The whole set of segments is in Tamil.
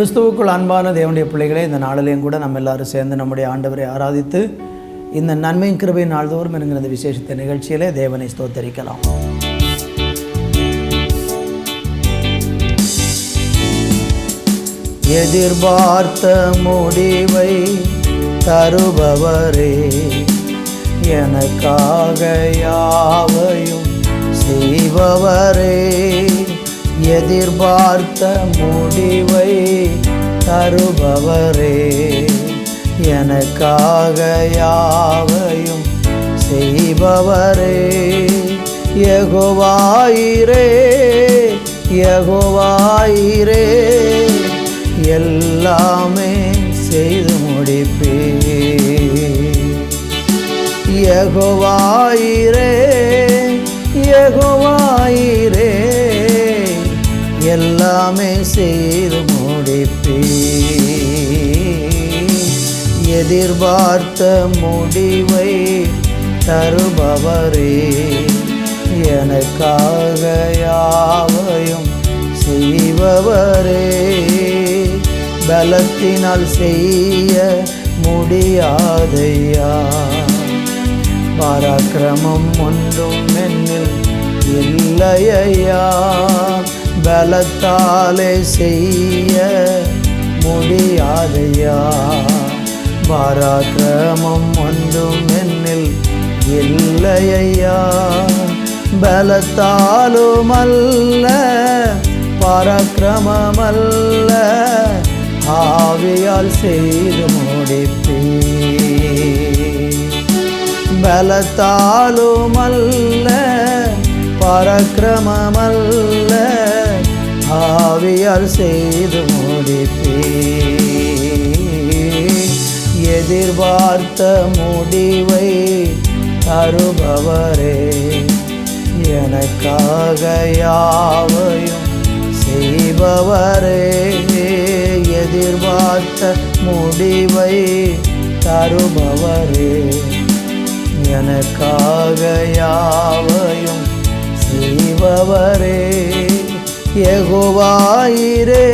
கிறிஸ்துவுக்குள் அன்பான தேவனுடைய பிள்ளைகளை இந்த நாளிலையும் கூட நம்ம எல்லாரும் சேர்ந்து நம்முடைய ஆண்டவரை ஆராதித்து இந்த நன்மையின் கிருபை நாள்தோறும் என்கிற இந்த விசேஷத்த நிகழ்ச்சியிலே தேவனை ஸ்தோத்தரிக்கலாம். எதிர்பார்த்த முடிவை தருபவரே எனக்காக யாவையும் செய்பவரே. எதிர்பார்த்த முடிவை தருபவரே. எனக்காக யாவையும் செய்பவரே. யெகோவாயிரே யெகோவாயிரே. எல்லாமே செய்து முடிப்பே யெகோவாயிரே எதிர்பார்த்த முடிவை தருபவரே. எனக்காக யாவையும் செய்பவரே. பலத்தினால் செய்ய முடியாதையா. பராக்கிரமம் ஒன்றும் என்னில் இல்லையா பலத்தாலே செய்ய முடியாதையா. பராக்கிரமம் ஒன்றும் என்னில் இல்லையா பலத்தாலும் அல்ல பராக்கிரமமல்ல. ஆவியால் செய்து முடிப்பே பலத்தாலும் அல்ல ஆவியால் செய்து முடிப்பே எதிர்பார்த்த முடிவை தருபவரே எனக்காக யாவையும் செய்பவரே எதிர்பார்த்த முடிவை தருபவரே எனக்காக யாவையும் செய்பவரே யெகோவாயிரே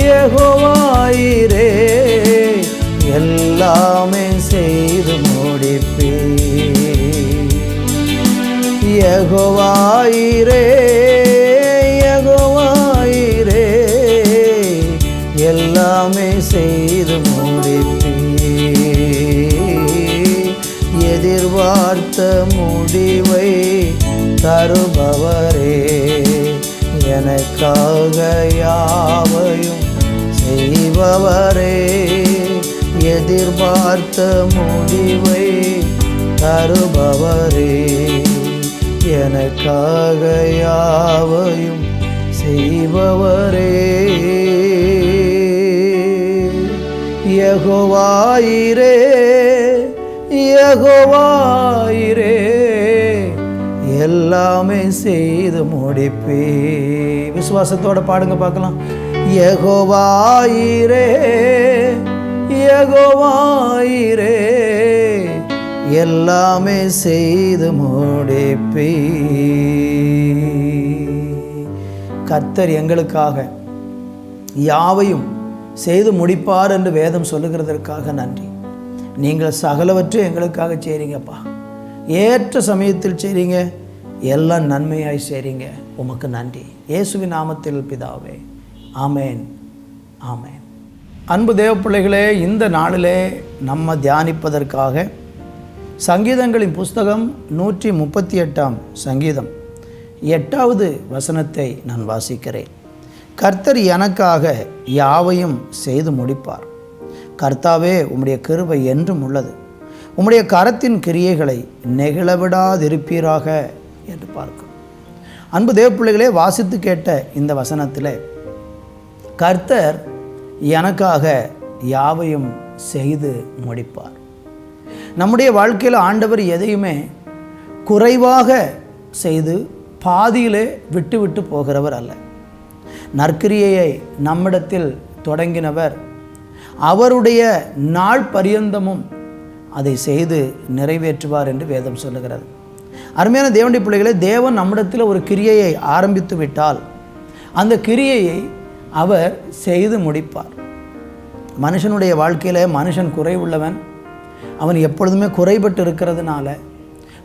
யெகோவாயிரே எல்லாமே செய்து முடிப்பே யெகோவாயிரே யெகோவாயிரே எல்லாமே செய்து முடிப்பே எதிர்பார்த்த முடிவை தருபவரே எனக்காக யாவையும் செய்பவரே. எதிர்பார்த்த முடிவை தருபவரே. எனக்காக யாவையும் செய்பவரே. யெகோவாயிரே யெகோவாயிரே எல்லாமே செய்து முடிப்பே. விசுவாசத்தோட பாடுங்க பார்க்கலாம். யெகோவாயிரே யெகோவாயிரே எல்லாமே செய்து முடிப்பே கர்த்தர் எங்களுக்காக யாவையும் செய்து முடிப்பார் என்று வேதம் சொல்லுகிறதற்காக நன்றி. நீங்கள் சகலவற்றையும் எங்களுக்காக செய்கிறீங்கப்பா ஏற்ற சமயத்தில் செய்கிறீங்க எல்லாம் நன்மையாய் செய்கிறீங்க உமக்கு நன்றி. இயேசுவின் நாமத்தில் பிதாவே. ஆமேன். ஆமேன். அன்பு தேவப்பிள்ளைகளே இந்த நாளிலே நம்ம தியானிப்பதற்காக சங்கீதங்களின் புஸ்தகம் நூற்றி முப்பத்தி எட்டாம் சங்கீதம் எட்டாவது வசனத்தை நான் வாசிக்கிறேன். கர்த்தர் எனக்காக யாவையும் செய்து முடிப்பார். கர்த்தாவே உம்முடைய கிருபை என்றும் உள்ளது. உம்முடைய கரத்தின் கிரியைகளை நெகிழவிடாதிருப்பீராக என்று பார்க்கும். அன்பு தேவப்பிள்ளைகளே வாசித்து கேட்ட இந்த வசனத்தில் கர்த்தர் எனக்காக யாவையும் செய்து முடிப்பார். நம்முடைய வாழ்க்கையில் ஆண்டவர் எதையுமே குறைவாக செய்து பாதியிலே விட்டு விட்டு போகிறவர் அல்ல. நற்கிரியையை நம்மிடத்தில் தொடங்கினவர் அவருடைய நாள் பரியந்தமும் அதை செய்து நிறைவேற்றுவார் என்று வேதம் சொல்லுகிறது. அருமையான தேவனுடைய பிள்ளைகளே தேவன் நம்மிடத்தில் ஒரு கிரியையை ஆரம்பித்து விட்டால் அந்த கிரியையை அவர் செய்து முடிப்பார். மனுஷனுடைய வாழ்க்கையில் மனுஷன் குறைவுள்ளவன். அவன் எப்பொழுதுமே குறைபட்டு இருக்கிறதுனால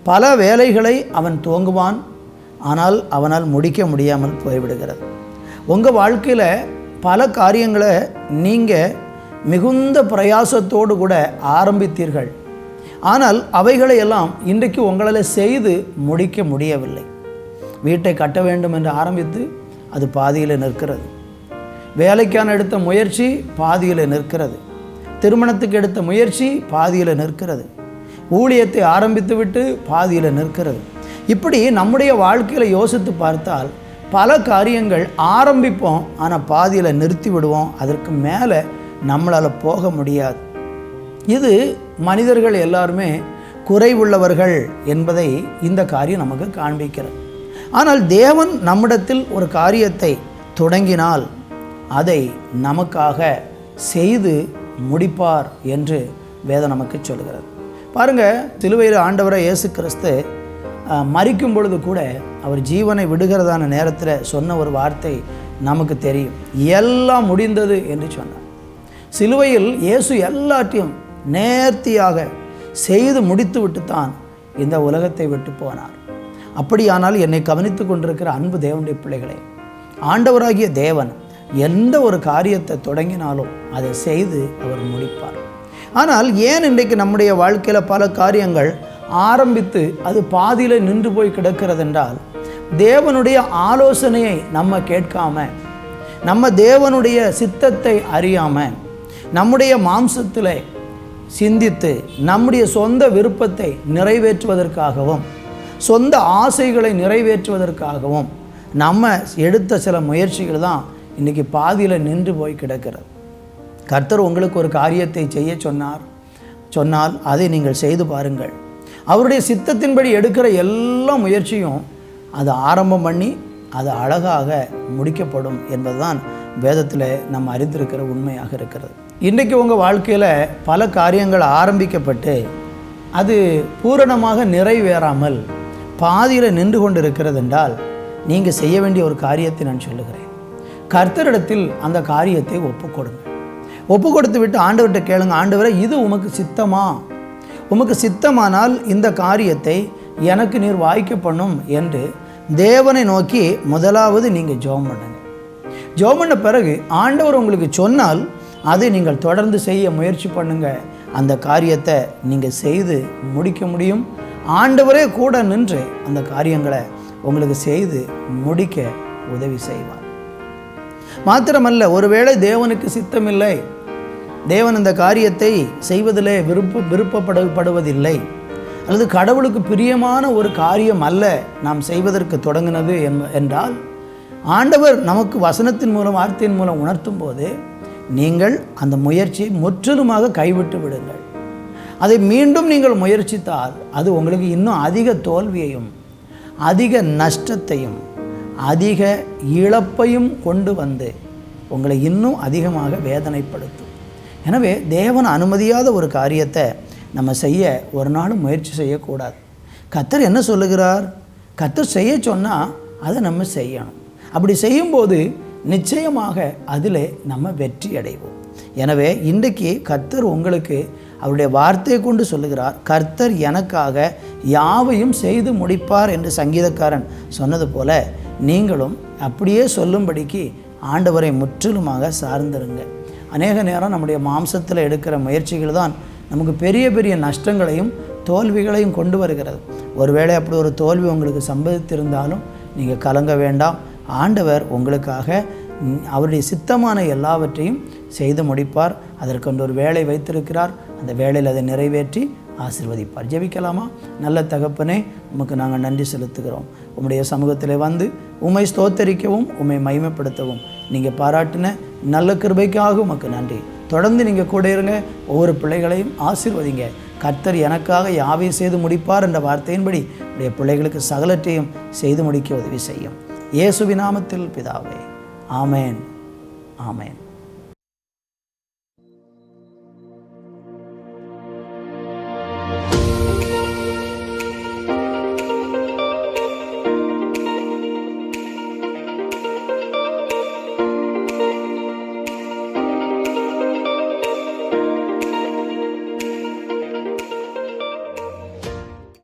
பல வேலைகளை அவன் துவங்குவான். ஆனால் அவனால் முடிக்க முடியாமல் போய்விடுகிறது. உங்கள் வாழ்க்கையில் பல காரியங்களை நீங்கள் மிகுந்த பிரயாசத்தோடு கூட ஆரம்பித்தீர்கள். ஆனால் அவைகளை எல்லாம் இன்றைக்கு உங்களால் செய்து முடிக்க முடியவில்லை. வீட்டை கட்ட வேண்டும் என்று ஆரம்பித்து அது பாதியில் நிற்கிறது. வேலைக்கான எடுத்த முயற்சி பாதியில் நிற்கிறது. திருமணத்துக்கு எடுத்த முயற்சி பாதியில் நிற்கிறது. ஊழியத்தை ஆரம்பித்துவிட்டு பாதியில் நிற்கிறது. இப்படி நம்முடைய வாழ்க்கையில் யோசித்து பார்த்தால் பல காரியங்கள் ஆரம்பிப்போம் ஆனால் பாதியில் நிறுத்தி விடுவோம். அதற்கு மேலே நம்மளால் போக முடியாது. இது மனிதர்கள் எல்லாருமே குறைவுள்ளவர்கள் என்பதை இந்த காரியம் நமக்கு காண்பிக்கிறது. ஆனால் தேவன் நம்மிடத்தில் ஒரு காரியத்தை தொடங்கினால் அதை நமக்காக செய்து முடிப்பார் என்று வேதம் நமக்கு சொல்கிறது பாருங்கள் சிலுவையில் ஆண்டவரை இயேசு கிறிஸ்து மறிக்கும் பொழுது கூட அவர் ஜீவனை விடுகிறதான நேரத்தில் சொன்ன ஒரு வார்த்தை நமக்கு தெரியும். எல்லாம் முடிந்தது என்று சொன்னார். சிலுவையில் இயேசு எல்லாத்தையும் நேர்த்தியாக செய்து முடித்து தான் இந்த உலகத்தை விட்டு போனார். அப்படியானால் என்னை கவனித்து கொண்டிருக்கிற அன்பு தேவனுடைய பிள்ளைகளே ஆண்டவராகிய தேவன் எந்த ஒரு காரியத்தை தொடங்கினாலும் அதை செய்து அவர் முடிப்பார். ஆனால் ஏன் இன்றைக்கு நம்முடைய வாழ்க்கையில் பல காரியங்கள் ஆரம்பித்து அது பாதியில் நின்று போய் கிடக்கிறது என்றால் தேவனுடைய ஆலோசனையை நம்ம கேட்காம நம்ம தேவனுடைய சித்தத்தை அறியாமல் நம்முடைய மாம்சத்தில் சிந்தித்து நம்முடைய சொந்த விருப்பத்தை நிறைவேற்றுவதற்காகவும் சொந்த ஆசைகளை நிறைவேற்றுவதற்காகவும் நம்ம எடுத்த சில முயற்சிகள் தான் இன்றைக்கி பாதியில் நின்று போய் கிடக்கிறது. கர்த்தர் உங்களுக்கு ஒரு காரியத்தை செய்ய சொன்னார். சொன்னால் அதை நீங்கள் செய்து பாருங்கள். அவருடைய சித்தத்தின்படி எடுக்கிற எல்லா முயற்சியும் அதை ஆரம்பம் பண்ணி அது அழகாக முடிக்கப்படும் என்பதுதான் வேதத்தில் நம்ம அறிந்திருக்கிற உண்மையாக இருக்கிறது. இன்றைக்கு உங்கள் வாழ்க்கையில் பல காரியங்கள் ஆரம்பிக்கப்பட்டு அது பூரணமாக நிறைவேறாமல் பாதியில் நின்று கொண்டு இருக்கிறது என்றால் நீங்கள் செய்ய வேண்டிய ஒரு காரியத்தை நான் சொல்லுகிறேன். கர்த்தரிடத்தில் அந்த காரியத்தை ஒப்பு கொடுங்க ஒப்பு கொடுத்து விட்டு ஆண்டவர்கிட்ட கேளுங்க ஆண்டவரை இது உமக்கு சித்தமா? உமக்கு சித்தமானால் இந்த காரியத்தை எனக்கு நீர் வாய்க்க பண்ணும் என்று தேவனை நோக்கி முதலாவது நீங்கள் ஜெபம் பண்ணுங்க. ஜோம் பண்ண பிறகு ஆண்டவர் உங்களுக்கு சொன்னால் அதை நீங்கள் தொடர்ந்து செய்ய முயற்சி பண்ணுங்க. அந்த காரியத்தை நீங்கள் செய்து முடிக்க முடியும். ஆண்டவரே கூட நின்று அந்த காரியங்களை உங்களுக்கு செய்து முடிக்க உதவி செய்வார். மாத்திரமல்ல ஒருவேளை தேவனுக்கு சித்தமில்லை. தேவன் இந்த காரியத்தை செய்வதிலே விருப்ப விருப்பப்படப்படுவதில்லை அல்லது கடவுளுக்கு பிரியமான ஒரு காரியம் அல்ல நாம் செய்வதற்கு தொடங்கினது என்றால் ஆண்டவர் நமக்கு வசனத்தின் மூலம் வார்த்தையின் மூலம் உணர்த்தும் போது நீங்கள் அந்த முயற்சியை முற்றிலுமாக கைவிட்டு விடுங்கள். அதை மீண்டும் நீங்கள் முயற்சித்தால் அது உங்களுக்கு இன்னும் அதிக தோல்வியையும் அதிக நஷ்டத்தையும் அதிக இழப்பையும் கொண்டு வந்து உங்களை இன்னும் அதிகமாக வேதனைப்படுத்தும். எனவே தேவன் அனுமதியாத ஒரு காரியத்தை நம்ம செய்ய ஒரு நாளும் முயற்சி செய்யக்கூடாது. கத்தர் என்ன சொல்லுகிறார்? கத்தர் செய்ய சொன்னால் அதை நம்ம செய்யணும். அப்படி செய்யும்போது நிச்சயமாக அதில் நம்ம வெற்றி அடைவோம். எனவே இன்றைக்கு கர்த்தர் உங்களுக்கு அவருடைய வார்த்தையை கொண்டு சொல்லுகிறார். கர்த்தர் எனக்காக யாவையும் செய்து முடிப்பார் என்று சங்கீதக்காரன் சொன்னது போல நீங்களும் அப்படியே சொல்லும்படிக்கு ஆண்டவரை முற்றிலுமாக சார்ந்திருங்க. அநேக நேரம் நம்முடைய மாம்சத்தில் எடுக்கிற முயற்சிகள் தான் நமக்கு பெரிய பெரிய நஷ்டங்களையும் தோல்விகளையும் கொண்டு வருகிறது. ஒருவேளை அப்படி ஒரு தோல்வி உங்களுக்கு சம்பவித்திருந்தாலும் நீங்கள் கலங்க வேண்டாம். ஆண்டவர் உங்களுக்காக அவருடைய சித்தமான எல்லாவற்றையும் செய்து முடிப்பார். அதற்கொண்டு ஒரு வேலை வைத்திருக்கிறார். அந்த வேலையில் அதை நிறைவேற்றி ஆசிர்வதிப்பார். ஜெபிக்கலாமா? நல்ல தகப்பனே உமக்கு நாங்கள் நன்றி செலுத்துகிறோம். உம்முடைய சமூகத்தில் வந்து உம்மை ஸ்தோத்தரிக்கவும் உம்மை மகிமைப்படுத்தவும். நீங்கள் பாராட்டின நல்ல கிருபைக்காக உமக்கு நன்றி. தொடர்ந்து நீங்கள் கூட இருங்க ஒவ்வொரு பிள்ளைகளையும் ஆசிர்வதிங்க. கர்த்தர் எனக்காக யாவையும் செய்து முடிப்பார் என்ற வார்த்தையின்படி உடைய பிள்ளைகளுக்கு சகலற்றையும் செய்து முடிக்க உதவி செய்யும். இயேசுவின் விநாமத்தில் பிதாவே. ஆமேன். ஆமேன்.